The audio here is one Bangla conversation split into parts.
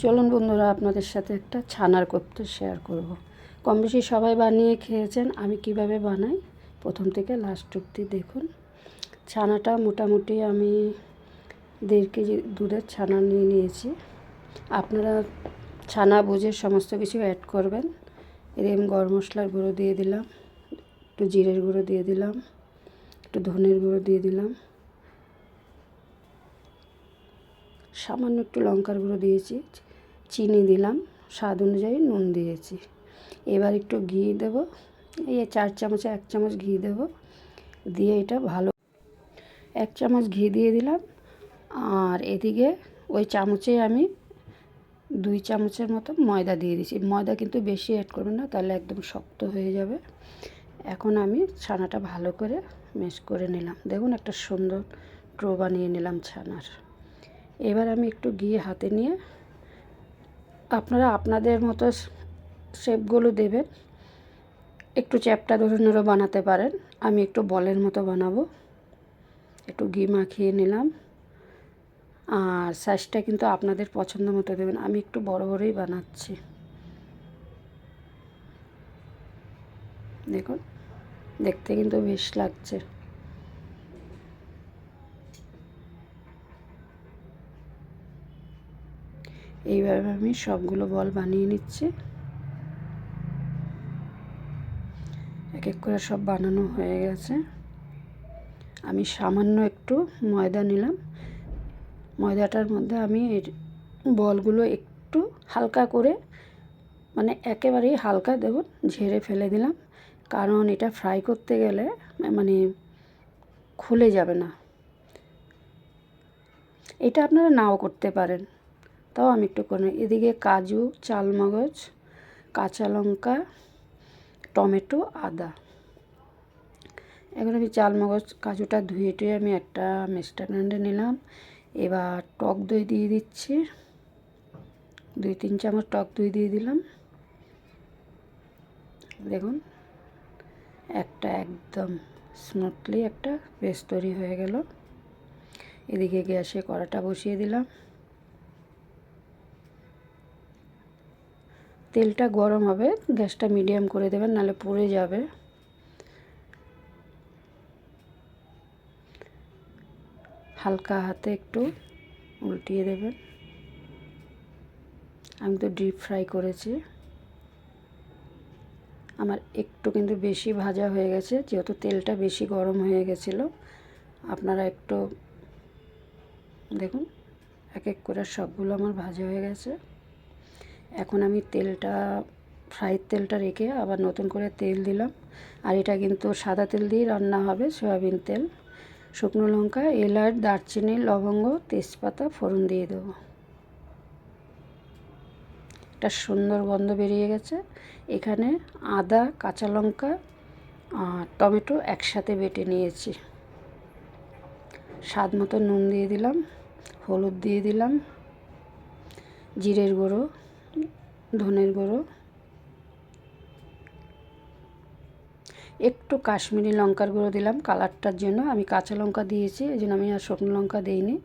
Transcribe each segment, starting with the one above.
চলুন বন্ধুরা, আপনাদের সাথে একটা ছানার কোপ্তা শেয়ার করব। কম বেশি সবাই বানিয়ে খেয়েছেন, আমি কীভাবে বানাই? প্রথম থেকে লাস্ট অব্দি দেখুন। ছানাটা মোটামুটি আমি দেড় কেজি দুধের ছানা নিয়ে নিয়েছি। আপনারা ছানা বুঝে সমস্ত কিছু অ্যাড করবেন। এরকম গরম মশলার গুঁড়ো দিয়ে দিলাম, একটু জিরের গুঁড়ো দিয়ে দিলাম, একটু ধনের গুঁড়ো দিয়ে দিলাম। সামান্য একটু লঙ্কার গুঁড়ো দিয়েছি, চিনি দিলাম, স্বাদ অনুযায়ী নুন দিয়েছি। এবার একটু ঘি দেব, এই চার চামচে এক চামচ ঘি দেব, দিয়ে এটা ভালো এক চামচ ঘি দিয়ে দিলাম, আর এদিকে ওই চামচে আমি দুই চামচের মতো ময়দা দিয়ে দিয়েছি। ময়দা কিন্তু বেশি অ্যাড করবেন না, তাহলে একদম শক্ত হয়ে যাবে। এখন আমি ছানাটা ভালো করে মেশ করে নিলাম। দেখুন একটা সুন্দর ট্রো বানিয়ে নিলাম ছানার। এবার আমি একটু গিয়ে হাতে নিয়ে আপনারা আপনাদের মতো শেপগুলো দেবেন। একটু চ্যাপটা ধরনেরও বানাতে পারেন। আমি একটু বলের মতো বানাবো। একটু ঘি মাখিয়ে নিলাম। আর সাইজটা কিন্তু আপনাদের পছন্দ মতো দেবেন। আমি একটু বড় বড়ই বানাচ্ছি। দেখুন, দেখতে কিন্তু বেশ লাগছে। এইভাবে আমি সবগুলো বল বানিয়ে নিচ্ছি। এক এক করে সব বানানো হয়ে গেছে। আমি সামান্য একটু ময়দা নিলাম। ময়দাটার মধ্যে আমি বলগুলো একটু হালকা করে মানে একেবারেই হালকা দেব ঝেড়ে ফেলে দিলাম। কারণ এটা ফ্রাই করতে গেলে মানে খুলে যাবে না। এটা আপনারা নাও করতে পারেন। তাও আমি একটু করে এদিকে কাজু, চালমগজ, কাঁচা লঙ্কা, টমেটো, আদা। এখন আমি চালমগজ, কাজুটা ধুয়ে টুয়ে আমি একটা মিক্সটার নিলাম। এবার টক দই দিয়ে দিচ্ছি। দুই, তিন চামচ টক দই দিয়ে দিলাম। দেখুন, একটা একদম স্মুথলি একটা পেস্ট তৈরি হয়ে গেল। এদিকে গ্যাসে কড়াটা বসিয়ে দিলাম। তেলটা গরম হবে, গ্যাসটা মিডিয়াম করে দেবেন, নাহলে পুড়ে যাবে। হালকা হাতে একটু উল্টিয়ে দেবেন। আমি তো ডিপ ফ্রাই করেছি। আমার একটু কিন্তু বেশি ভাজা হয়ে গেছে, যেহেতু তেলটা বেশি গরম হয়ে গেছিল। আপনারা একটু দেখুন, এক এক করে সবগুলো আমার ভাজা হয়ে গেছে। এখন আমি তেলটা, ফ্রাইয়ের তেলটা রেখে আবার নতুন করে তেল দিলাম। আর এটা কিন্তু সাদা তেল দিয়ে রান্না হবে, সয়াবিন তেল। শুকনো লঙ্কা, এলাচ, দারচিনি, লবঙ্গ, তেজপাতা, ফোড়ন দিয়ে দেবো। একটা সুন্দর গন্ধ বেরিয়ে গেছে। এখানে আদা, কাঁচা লঙ্কা আর টমেটো একসাথে বেটে নিয়েছি। স্বাদ মতো নুন দিয়ে দিলাম, হলুদ দিয়ে দিলাম, জিরের গুঁড়ো। ধনের গুঁড়ো, একটু কাশ্মীরি লঙ্কার গুঁড়ো দিলাম কালারটার জন্য। আমি কাঁচা লঙ্কা দিয়েছি, এই জন্য আমি আর শুকনো লঙ্কা দিইনি।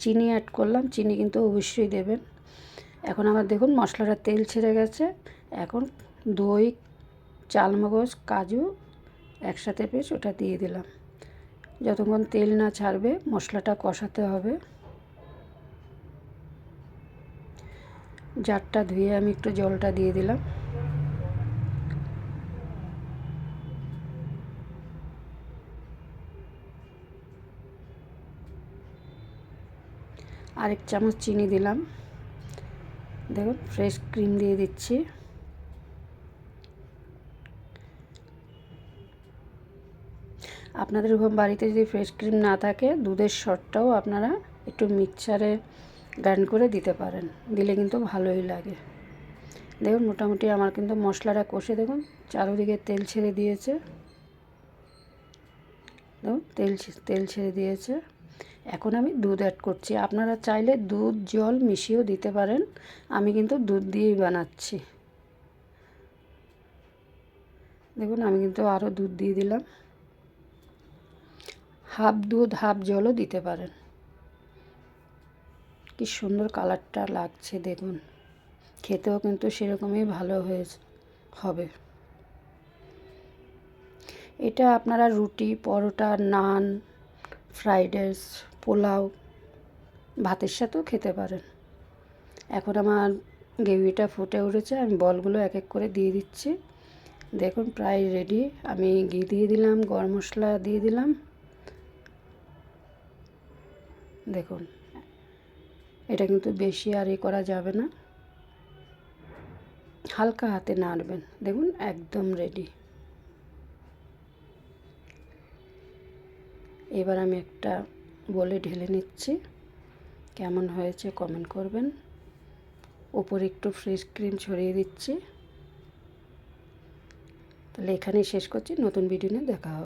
চিনি অ্যাড করলাম, চিনি কিন্তু অবশ্যই দেবেন। এখন আমার দেখুন মশলাটা তেল ছেড়ে গেছে। এখন দই, চালমগজ, কাজু একসাথে পেস ওটা দিয়ে দিলাম। যতক্ষণ তেল না ছাড়বে মশলাটা কষাতে হবে। জারটা ধুয়ে আমি একটু জলটা দিয়ে দিলাম। আরেক চামচ চিনি দিলাম। দেখুন, ফ্রেশ ক্রিম দিয়ে দিচ্ছি। আপনাদের বাড়িতে যদি ফ্রেশ ক্রিম না থাকে, দুধের শটটাও আপনারা একটু মিক্সারে গ্রাইন্ড করে দিতে পারেন, দিলে কিন্তু ভালোই লাগে। দেখুন, মোটামুটি আমার কিন্তু মশলাটা কষে দেখুন, চারোদিকে তেল ছেড়ে দিয়েছে। দেখুন, তেল তেল ছেড়ে দিয়েছে। এখন আমি দুধ অ্যাড করছি। আপনারা চাইলে দুধ, জল মিশিয়েও দিতে পারেন। আমি কিন্তু দুধ দিয়েই বানাচ্ছি। দেখুন, আমি কিন্তু আরও দুধ দিয়ে দিলাম। হাফ দুধ, হাফ জলও দিতে পারেন। কি সুন্দর কালারটা লাগছে দেখুন। খেতেও কিন্তু সেরকমই ভালো হয়েছে, হবে। এটা আপনারা রুটি, পরোটা, নান, ফ্রাইড রাইস, পোলাও, ভাতের সাথেও খেতে পারেন। এখন আমার গ্রেভিটা ফুটে উঠেছে, আমি বলগুলো এক এক করে দিয়ে দিচ্ছি। দেখুন, প্রায় রেডি আমি ঘি দিয়ে দিলাম, গরম মশলা দিয়ে দিলাম। দেখুন। এটা কিন্তু বেশি আর এ করা যাবে না। হালকা হাতে নাড়বেন। দেখুন, একদম রেডি এবার আমি একটা বলে ঢেলে নিচ্ছি। কেমন হয়েছে কমেন্ট করবেন। ওপরে একটু ফ্রেশ ক্রিম ছড়িয়ে দিচ্ছি। তাহলে এখানেই শেষ করছি। নতুন ভিডিও নিয়ে দেখা হবে।